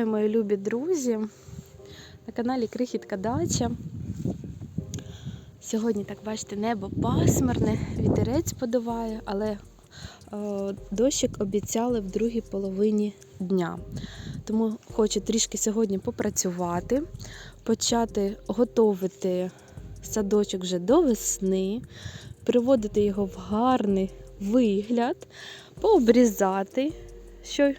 Вітаю, мої любі друзі! На каналі Крихітка Дача. Сьогодні, так бачите, небо пасмурне, вітерець подуває, але е, дощик обіцяли в другій половині дня. Тому хочу трішки сьогодні попрацювати, почати готувати садочок вже до весни, приводити його в гарний вигляд, пообрізати, що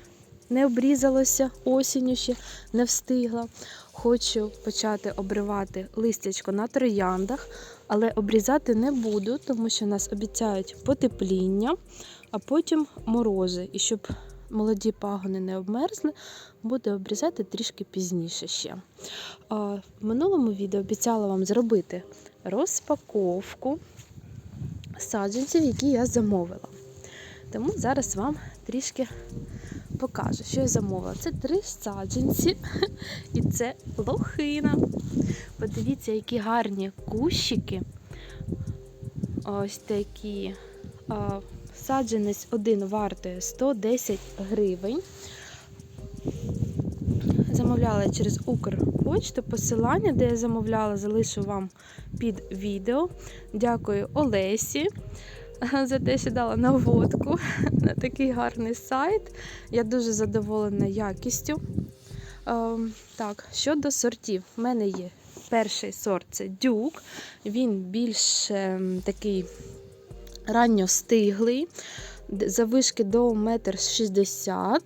не обрізалося осінню ще не встигла. Хочу почати обривати листячко на трояндах, але обрізати не буду, тому що нас обіцяють потепління, а потім морози. І щоб молоді пагони не обмерзли, буду обрізати трішки пізніше ще. В минулому відео обіцяла вам зробити розпаковку саджанців, які я замовила. Тому зараз вам трішки покажу, що я замовила. Це три саджанці і це лохина. Подивіться, які гарні кущики. Ось такі. Саджанець один вартує 110 гривень. Замовляла через Укрпочту. Посилання, де я замовляла, залишу вам під відео. Дякую Олесі за те, що дала наводку на такий гарний сайт. Я дуже задоволена якістю. Ем, так, щодо сортів, в мене є перший сорт це дюк. Він більш ем, такий ранньостиглий, завишки до 1,60 м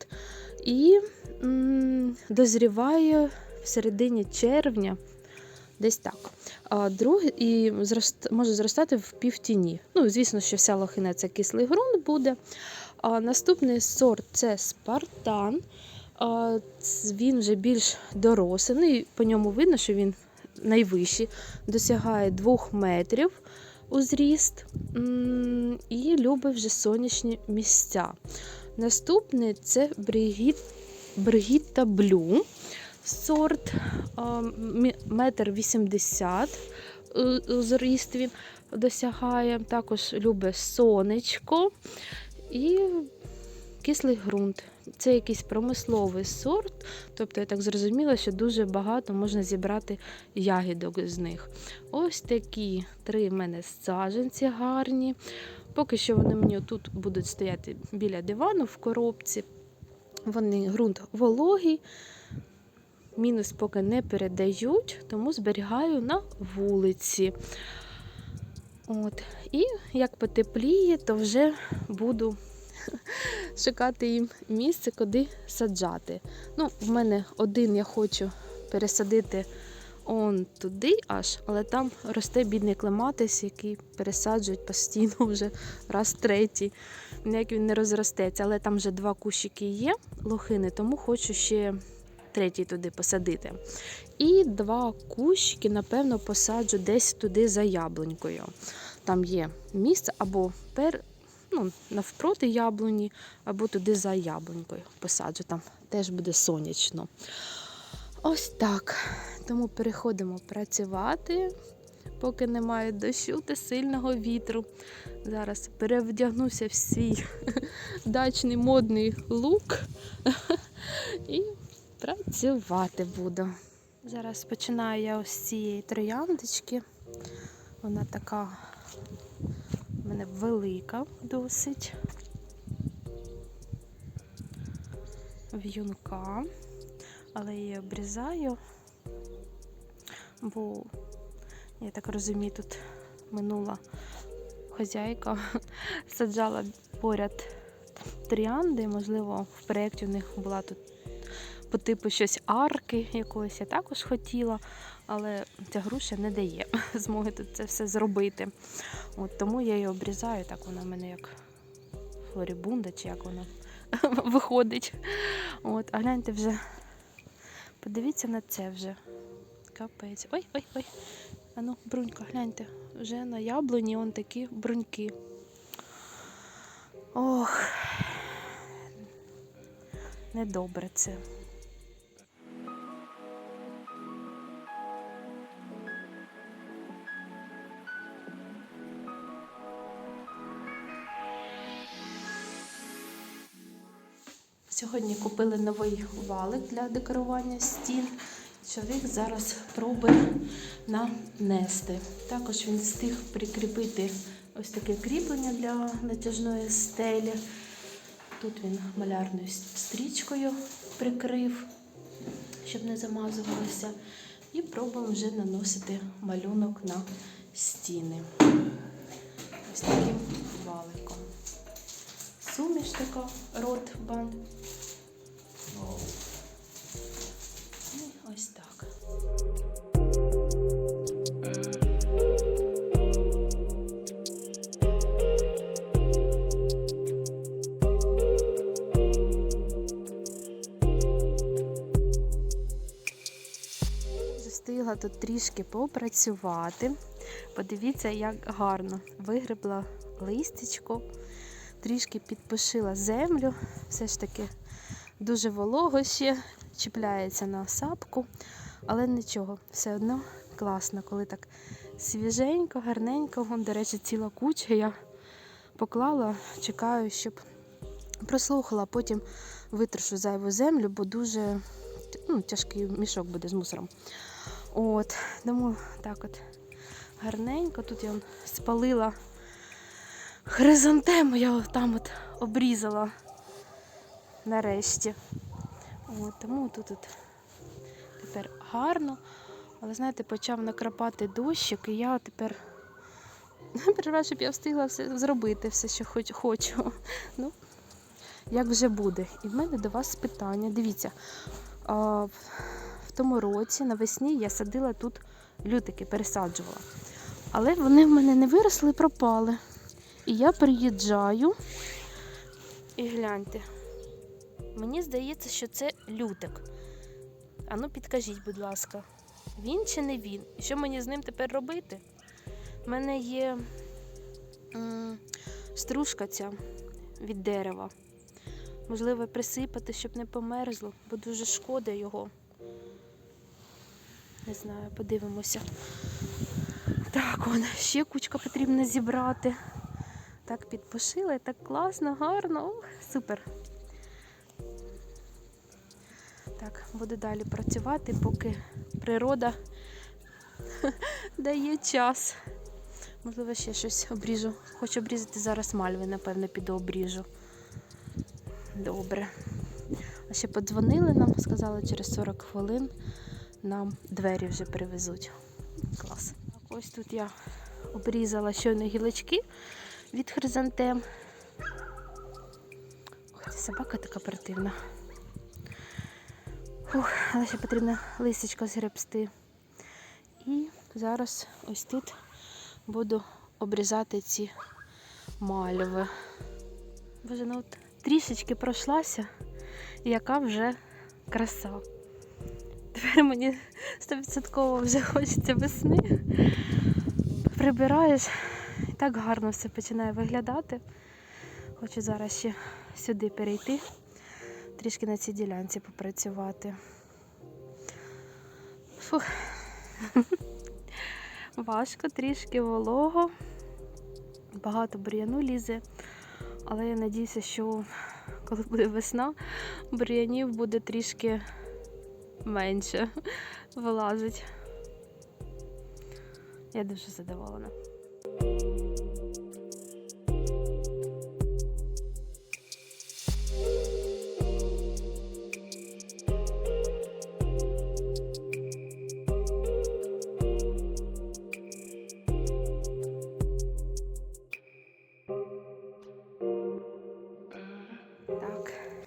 і дозріває в середині червня. Десь так. А другий і може зростати в півтіні. Ну, звісно, що вся лохина це кислий ґрунт буде. А наступний сорт це спартан. А, він вже більш дорослий. По ньому видно, що він найвищий, досягає 2 метрів у зріст і любить вже сонячні місця. Наступний це Бригіт, Бригітта Блю сорт метр вісімдесят у зріст він досягає. Також любить сонечко і кислий ґрунт. Це якийсь промисловий сорт, тобто я так зрозуміла, що дуже багато можна зібрати ягідок з них. Ось такі три в мене саджанці гарні. Поки що вони мені тут будуть стояти біля дивану в коробці. Вони ґрунт вологий. Мінус поки не передають, тому зберігаю на вулиці. От. І як потепліє, то вже буду шукати їм місце, куди саджати. Ну, В мене один я хочу пересадити он туди аж, але там росте бідний клематис, який пересаджують постійно вже раз третій. Ніяк він не розростеться, але там вже два кущики є лохини, тому хочу ще третій туди посадити. І два кущики, напевно, посаджу десь туди за яблунькою. Там є місце або пер, ну, навпроти яблуні, або туди за яблунькою посаджу. Там теж буде сонячно. Ось так. Тому переходимо працювати, поки немає дощу та сильного вітру. Зараз перевдягнуся в свій дачний модний лук і працювати буду. Зараз починаю я ось цієї трояндочки. Вона така в мене велика досить. В'юнка, але я її обрізаю, бо, я так розумію, тут минула хазяйка саджала поряд тріанди, можливо, в проєкті у них була тут по типу щось арки якоїсь я також хотіла, але ця груша не дає змоги тут це все зробити. От Тому я її обрізаю, так вона в мене як флорібунда, чи як вона виходить. От, А гляньте вже, подивіться на це вже. Капець. Ой-ой-ой. Ану, брунька, гляньте, вже на яблуні он такі бруньки. Ох, недобре це. Сьогодні купили новий валик для декорування стін. Чоловік зараз пробує нанести. Також він встиг прикріпити ось таке кріплення для натяжної стелі. Тут він малярною стрічкою прикрив, щоб не замазувалося. І пробуємо вже наносити малюнок на стіни. Ось таким валиком. Суміш така, рот банд. Встигла тут трішки попрацювати. Подивіться, як гарно вигребла листячко, трішки підпушила землю. Все ж таки дуже волого ще, чіпляється на сапку, але нічого, все одно класно, коли так свіженько, гарненько. До речі, ціла куча. Я поклала, чекаю, щоб прослухала, потім витрушу зайву землю, бо дуже ну, тяжкий мішок буде з мусором. От, тому так от гарненько. Тут я спалила хризантему, я там от обрізала нарешті. От, тому тут от тепер гарно. Але знаєте, почав накрапати дощик, і я тепер переживаю, щоб я встигла все зробити, все, що хоч, хочу. Ну, як вже буде. І в мене до вас питання. Дивіться, а, тому році навесні я садила тут лютики, пересаджувала. Але вони в мене не виросли і пропали. І я приїжджаю і гляньте. Мені здається, що це лютик. Ану, підкажіть, будь ласка, він чи не він? Що мені з ним тепер робити? У мене є м, стружка ця від дерева. Можливо, присипати, щоб не померзло, бо дуже шкода його. Не знаю, подивимося. Так, он, ще кучка потрібно зібрати. Так підпушила, так класно, гарно. Ох, супер. Так, буду далі працювати, поки природа дає час. Можливо, ще щось обріжу. Хочу обрізати зараз мальви, напевно, піду обріжу. Добре. А ще подзвонили нам, сказали, через 40 хвилин нам двері вже привезуть. Клас. Ось тут я обрізала щойно гілочки від хризантем. Ох, це собака така противна. Фух, але ще потрібно лисичко згребсти. І зараз ось тут буду обрізати ці мальви. Боже, ну от трішечки пройшлася, яка вже краса. Тепер мені 100% вже хочеться весни. Прибираєш, і так гарно все починає виглядати. Хочу зараз ще сюди перейти, трішки на цій ділянці попрацювати. Фух. Важко, трішки волого, багато бур'яну лізе, але я надіюся, що коли буде весна, бур'янів буде трішки менше вилазить. Я дуже задоволена.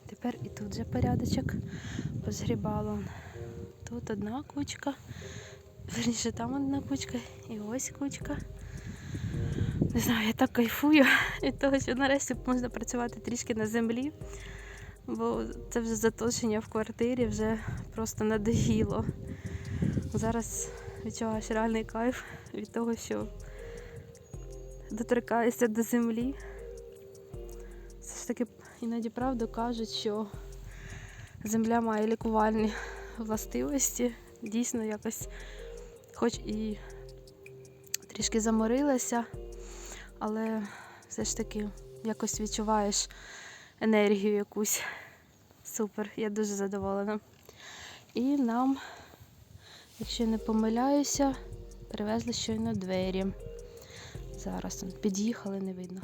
Тепер і тут же порядочок позгрібала. Тут одна кучка, верніше там одна кучка і ось кучка. Не знаю, я так кайфую від того, що нарешті можна працювати трішки на землі, бо це вже заточення в квартирі вже просто надоїло. Зараз відчуваєш реальний кайф від того, що доторкаєшся до землі. Все ж таки іноді правду кажуть, що земля має лікувальні властивості. Дійсно, якось, хоч і трішки заморилася, але все ж таки якось відчуваєш енергію якусь Супер, я дуже задоволена. І нам, якщо не помиляюся, привезли щойно двері. Зараз під'їхали, не видно.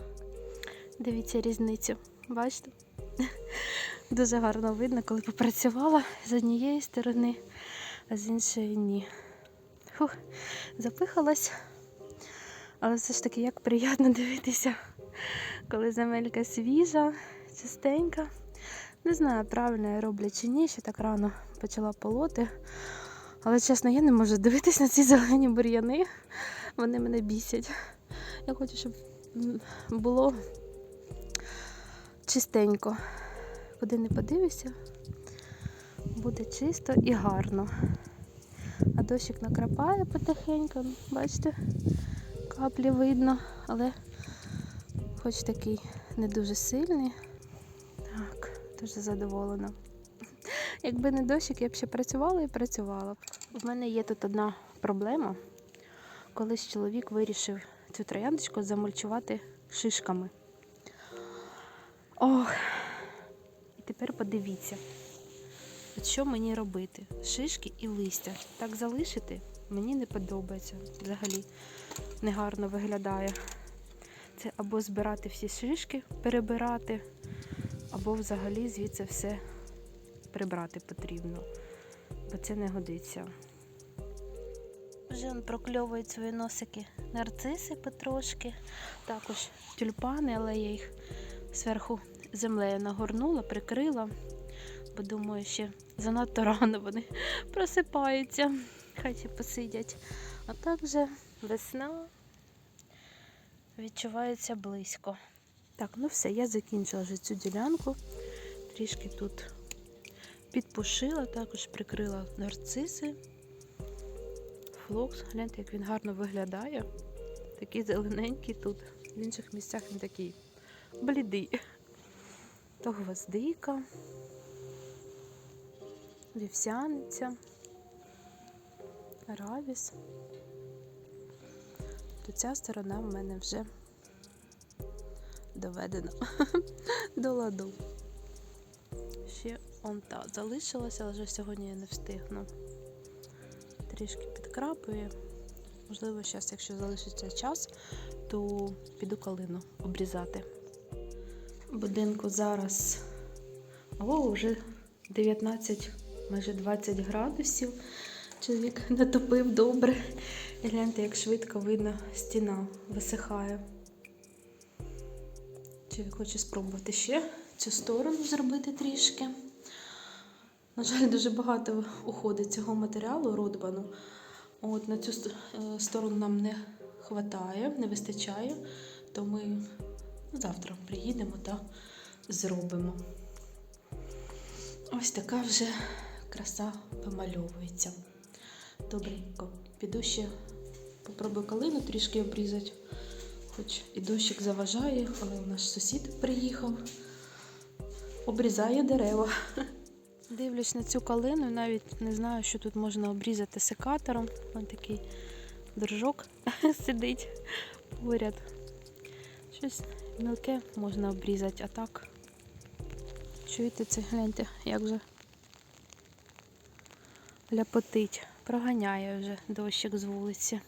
Дивіться різницю. Бачите? Дуже гарно видно, коли попрацювала з однієї сторони, а з іншої ні. Фух, запихалась. Але все ж таки як приємно дивитися, коли земелька свіжа, чистенька. Не знаю, правильно я роблю чи ні, ще так рано почала полоти. Але чесно, я не можу дивитись на ці зелені бур'яни. Вони мене бісять. Я хочу, щоб було чистенько. Куди не подивишся, буде чисто і гарно. А дощик накрапає потихеньку, бачите, каплі видно, але хоч такий не дуже сильний. Так, дуже задоволена. Якби не дощик, я б ще працювала і працювала. У мене є тут одна проблема. Колись чоловік вирішив цю трояндочку замульчувати шишками. Ох, і тепер подивіться, от що мені робити? Шишки і листя. Так залишити мені не подобається. Взагалі негарно виглядає. Це або збирати всі шишки, перебирати, або взагалі звідси все прибрати потрібно, бо це не годиться. Вже он прокльовують свої носики нарциси потрошки, також тюльпани, але я їх зверху землею нагорнула, прикрила, бо думаю, ще занадто рано вони просипаються, хай ще посидять. А так вже весна відчувається близько. Так, ну все, я закінчила вже цю ділянку. Трішки тут підпушила, також прикрила нарциси. Флокс, гляньте, як він гарно виглядає. Такий зелененький тут. В інших місцях він такий блідий. То гвоздика, вівсяниця, равіс. То ця сторона в мене вже доведена до ладу. Ще он та залишилася, але вже сьогодні я не встигну. Трішки підкрапую. Можливо, зараз, якщо залишиться час, то піду калину обрізати. Будинку зараз о, вже 19, майже 20 градусів. Чоловік натопив добре. І гляньте, як швидко видно, стіна висихає. Чоловік хоче спробувати ще цю сторону зробити трішки. На жаль, дуже багато уходить цього матеріалу родбану. От на цю е, сторону нам не вистачає, не вистачає, то ми завтра приїдемо та зробимо. Ось така вже краса вимальовується. Добренько. Піду ще попробую калину трішки обрізати. Хоч і дощик заважає, але наш сусід приїхав, обрізає дерева. Дивлюсь на цю калину, навіть не знаю, що тут можна обрізати секатором. Ось такий держок сидить поряд. Щось мілке можна обрізати, а так. Чуєте це, гляньте, як вже ляпотить. Проганяє вже дощик з вулиці.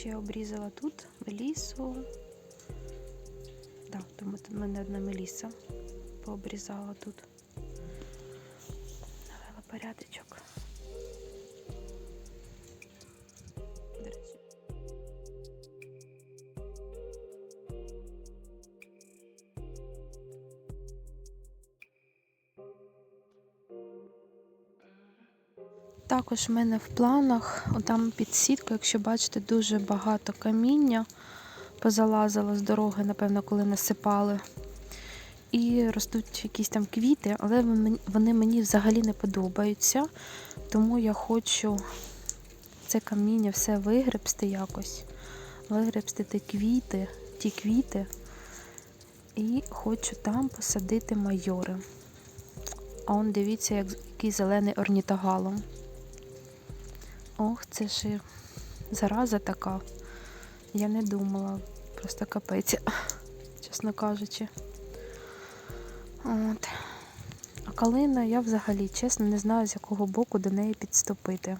Ще обрізала тут мелісу. Так, тут в мене одна меліса пообрізала тут. Навела порядочок. Також в мене в планах, там під сіткою, якщо бачите, дуже багато каміння позалазило з дороги, напевно, коли насипали. І ростуть якісь там квіти, але вони- мені взагалі не подобаються. Тому я хочу це каміння все вигребсти якось. Вигребсти ті квіти, ті квіти. І хочу там посадити майори. А он дивіться, як, який зелений орнітогалом. Ох, це ж зараза така. Я не думала. Просто капець, чесно кажучи. От. А калина я взагалі, чесно, не знаю, з якого боку до неї підступити.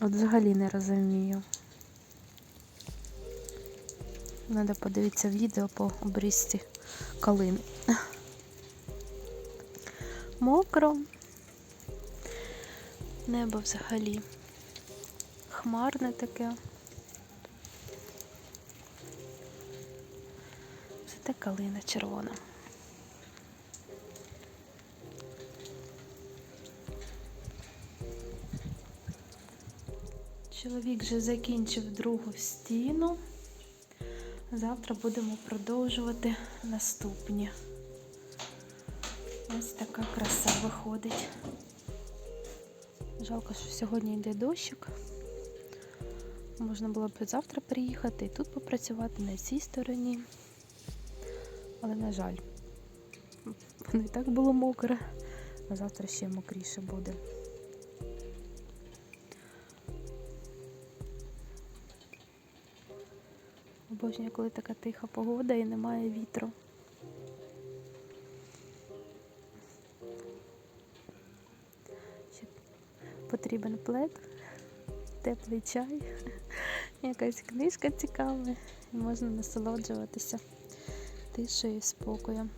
От взагалі не розумію. Треба подивитися відео по обрізці калини. Мокро. Небо взагалі хмарне таке. Зате калина червона. Чоловік вже закінчив другу стіну. Завтра будемо продовжувати наступні. Ось така краса виходить. Жалко, що сьогодні йде дощик. Можна було б завтра приїхати і тут попрацювати на цій стороні. Але, на жаль, воно і так було мокре, а завтра ще мокріше буде. Обожнюю, коли така тиха погода і немає вітру. Потрібен плед, теплий чай, якась книжка цікава, і можна насолоджуватися тишею і спокоєм.